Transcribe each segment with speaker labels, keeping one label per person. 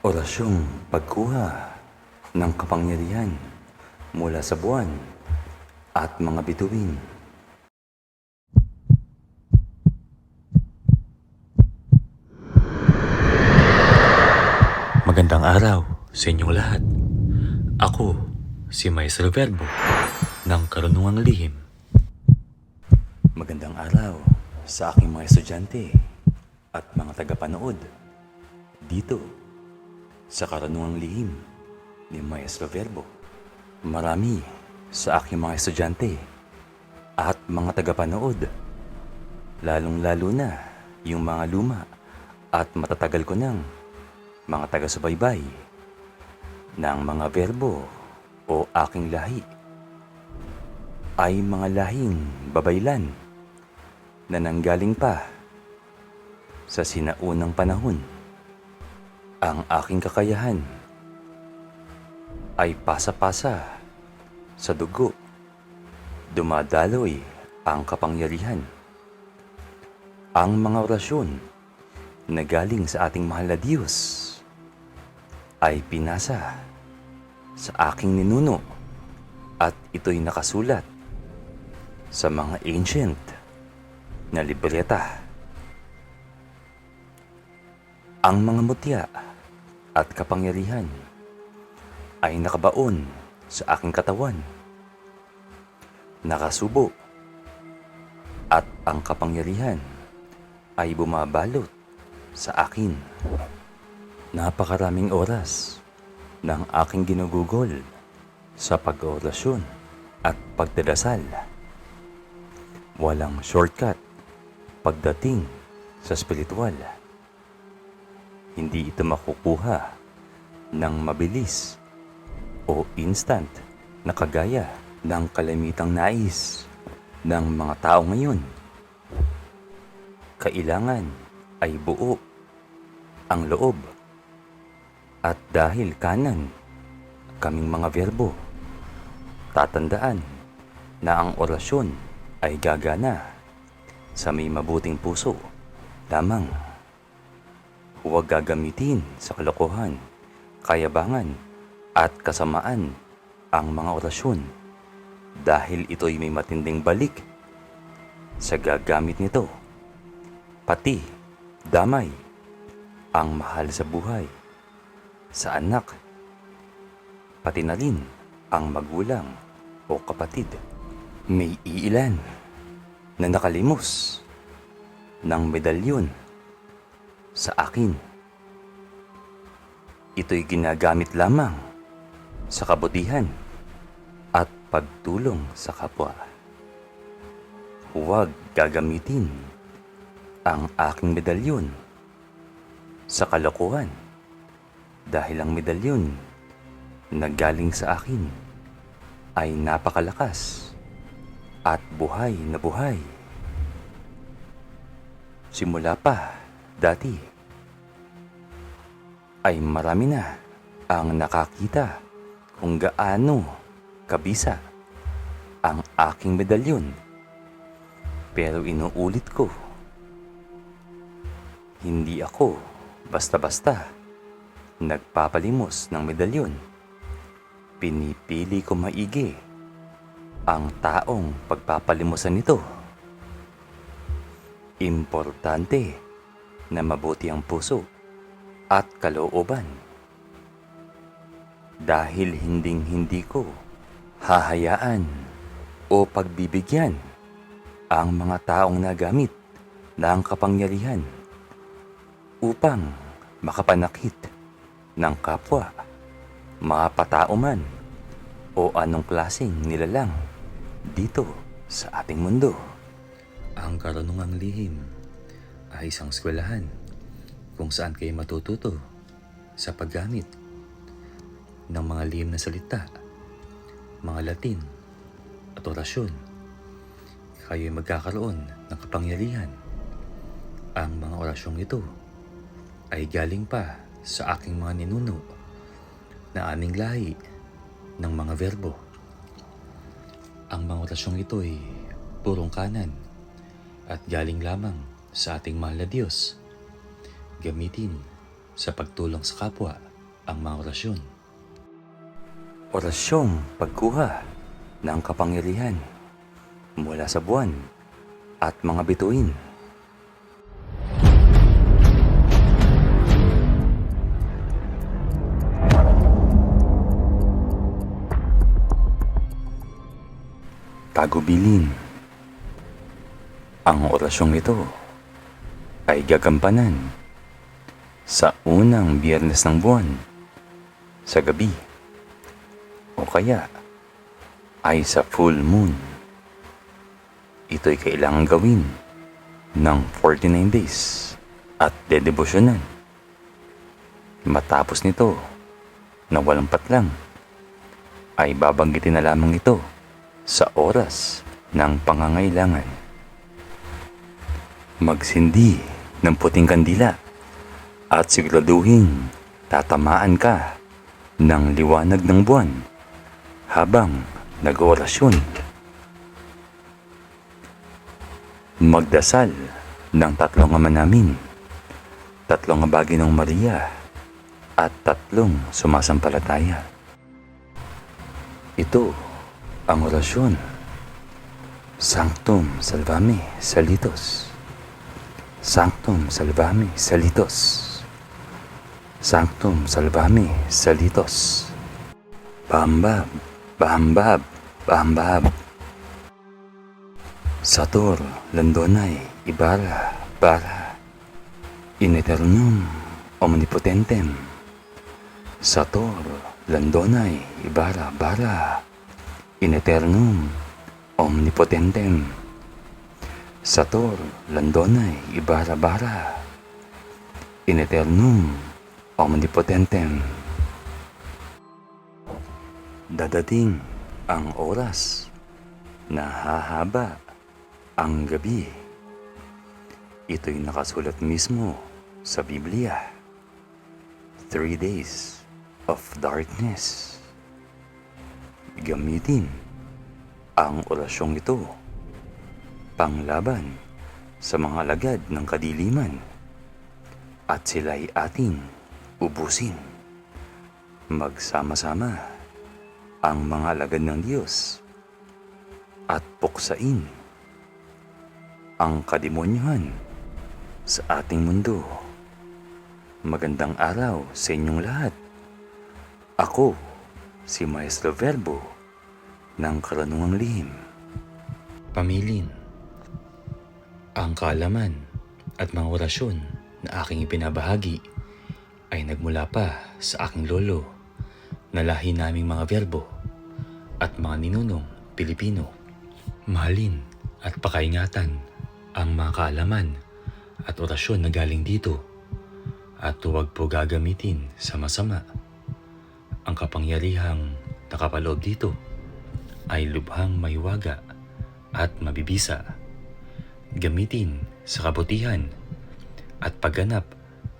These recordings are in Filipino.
Speaker 1: Orasyong pagkuha ng kapangyarihan mula sa buwan at mga bituin.
Speaker 2: Magandang araw sa inyong lahat. Ako, si Maestro Verbo ng Karunungang Lihim.
Speaker 1: Magandang araw sa aking mga estudyante at mga tagapanood dito sa Karunungang Lihim ni Maestro Verbo. Marami sa aking mga estudyante at mga tagapanood, lalong-lalo na yung mga luma at matatagal ko ng mga taga-subaybay ng mga verbo o aking lahi ay mga lahing babaylan na nanggaling pa sa sinaunang panahon. Ang aking kakayahan ay pasa-pasa sa dugo. Dumadaloy ang kapangyarihan. Ang mga orasyon na galing sa ating mahal na Diyos ay pinasa sa aking ninuno at ito'y nakasulat sa mga ancient na libreta. Ang mga mutya at kapangyarihan ay nakabaon sa aking katawan. Nakasubo at ang kapangyarihan ay bumabalot sa akin. Napakaraming oras ng aking ginugugol sa pag-orasyon at pagdadasal. Walang shortcut pagdating sa spiritual. Hindi ito makukuha ng mabilis o instant na kagaya ng kalamitang nais ng mga tao ngayon. Kailangan ay buo ang loob at dahil kanan kaming mga verbo, tatandaan na ang orasyon ay gagana sa may mabuting puso lamang. Huwag gagamitin sa kalokohan, kayabangan at kasamaan ang mga orasyon dahil ito'y may matinding balik sa gagamit nito. Pati, damay, ang mahal sa buhay sa anak, pati na rin ang magulang o kapatid. May iilan na nakalimos ng medalyon sa akin. Ito'y ginagamit lamang sa kabutihan at pagtulong sa kapwa. Huwag gagamitin ang aking medalyon sa kalokohan dahil ang medalyon na galing sa akin ay napakalakas at buhay na buhay. Simula pa dati ay marami na ang nakakita kung gaano kabisa ang aking medalyon. Pero inuulit ko, hindi ako basta-basta nagpapalimos ng medalyon. Pinipili ko maigi ang taong pagpapalimusan nito. Importante na mabuti ang puso at kalooban. Dahil hinding-hindi ko hahayaan o pagbibigyan ang mga taong nagamit ng kapangyarihan upang makapanakit ng kapwa, mga patao man o anong klaseng nilalang dito sa ating mundo.
Speaker 2: Ang Karunungang Lihim ay isang eskwelahan kung saan kayo matututo sa paggamit ng mga lihim na salita, mga Latin at orasyon. Kayo ay magkakaroon ng kapangyarihan. Ang mga orasyong ito ay galing pa sa aking mga ninuno na aming lahi ng mga verbo. Ang mga orasyong ito ay purong kanan at galing lamang sa ating mahal na Diyos. Gamitin sa pagtulong sa kapwa ang mga orasyon.
Speaker 1: Orasyong pagkuha ng kapangyarihan mula sa buwan at mga bituin. Tagubilin. Ang orasyong ito ay gagampanan sa unang biyernes ng buwan sa gabi o kaya ay sa full moon. Ito'y kailangan gawin ng 49 days at dedebosyonan. Matapos nito, na walang patlang, ay babanggitin na lamang ito sa oras ng pangangailangan. Magsindi ng puting kandila at siguraduhin tatamaan ka ng liwanag ng buwan habang nag-orasyon. Magdasal ng tatlong ama namin, tatlong abagi ng Maria, at tatlong sumasampalataya. Ito ang orasyon. Sanctum salvame salitos. Sanctum salvame salitos. Sanctum salvame salitos. Bambab, bambab, bambab. Sator, Landonay, Ibarra, Bara. In eternum omnipotentem. Sator, Landonay, Ibarra, Bara. In eternum omnipotentem. Sator, Landonay, Ibarra, Bara. In eternum omnipotentem. Dadating ang oras na hahaba ang gabi. Ito'y nakasulat mismo sa Biblia. Three days of darkness. Gamitin ang orasyong ito panglaban sa mga alagad ng kadiliman at sila'y ating ubusin. Magsama-sama ang mga alagad ng Diyos at puksain ang kademonyuhan sa ating mundo. Magandang araw sa inyong lahat. Ako, si Maestro Verbo ng Karanungang Lihim.
Speaker 2: Pamilin. Ang kaalaman at mga orasyon na aking ipinabahagi ay nagmula pa sa aking lolo na lahi naming mga verbo at mga ninunong Pilipino. Mahalin at pakaingatan ang mga kaalaman at orasyon na galing dito at huwag po gagamitin sa masama. Ang kapangyarihang nakapaloob dito ay lubhang maywaga at mabibisa. Gamitin sa kabutihan at pagganap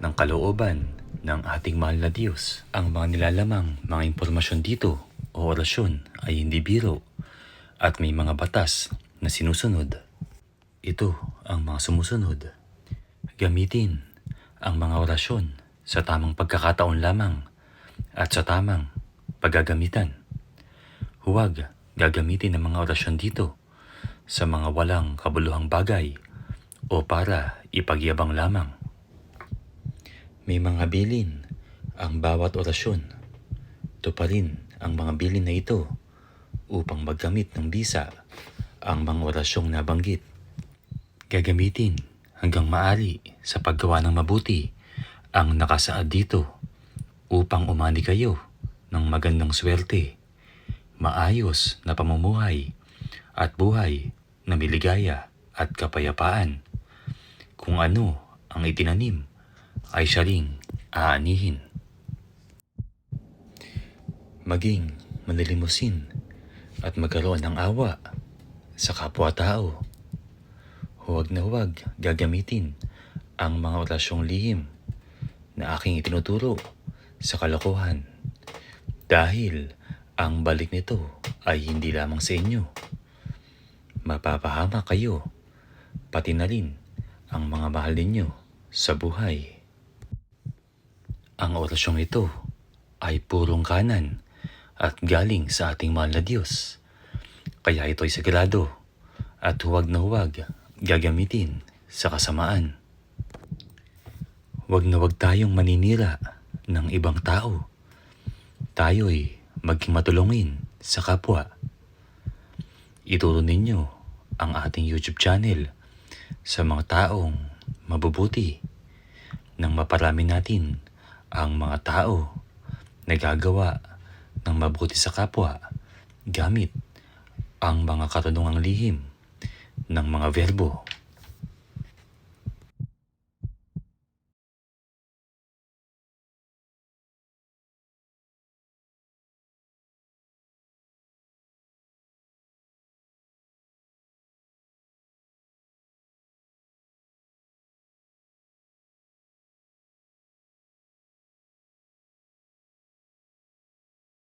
Speaker 2: ng kalooban ng ating mahal na Diyos. Ang mga nilalamang mga impormasyon dito o orasyon ay hindi biro at may mga batas na sinusunod. Ito ang mga sumusunod. Gamitin ang mga orasyon sa tamang pagkakataon lamang at sa tamang paggagamitan. Huwag gagamitin ang mga orasyon dito sa mga walang kabuluhang bagay o para ipagyabang lamang. May mga bilin ang bawat orasyon. Tuparin ang mga bilin na ito upang maggamit ng bisa ang mga orasyong nabanggit. Gagamitin hanggang maari sa paggawa ng mabuti ang nakasaad dito upang umani kayo ng magandang swerte, maayos na pamumuhay at buhay na miligaya at kapayapaan. Kung ano ang itinanim ay siya ring aanihin. Maging manilimusin at magkaroon ng awa sa kapwa-tao. Huwag na huwag gagamitin ang mga orasyong lihim na aking itinuturo sa kalokohan dahil ang balik nito ay hindi lamang sa inyo. Mapapahama kayo, pati na rin ang mga mahal ninyo sa buhay. Ang orasyong ito ay purong kanan at galing sa ating mahal na Diyos. Kaya ito'y sagrado at huwag na huwag gagamitin sa kasamaan. Huwag na huwag tayong maninira ng ibang tao. Tayo'y maging matulungin sa kapwa. Ituro ninyo ang ating YouTube channel sa mga taong mabubuti nang maparami natin ang mga tao na gagawa ng mabuti sa kapwa gamit ang mga karunungang lihim ng mga verbo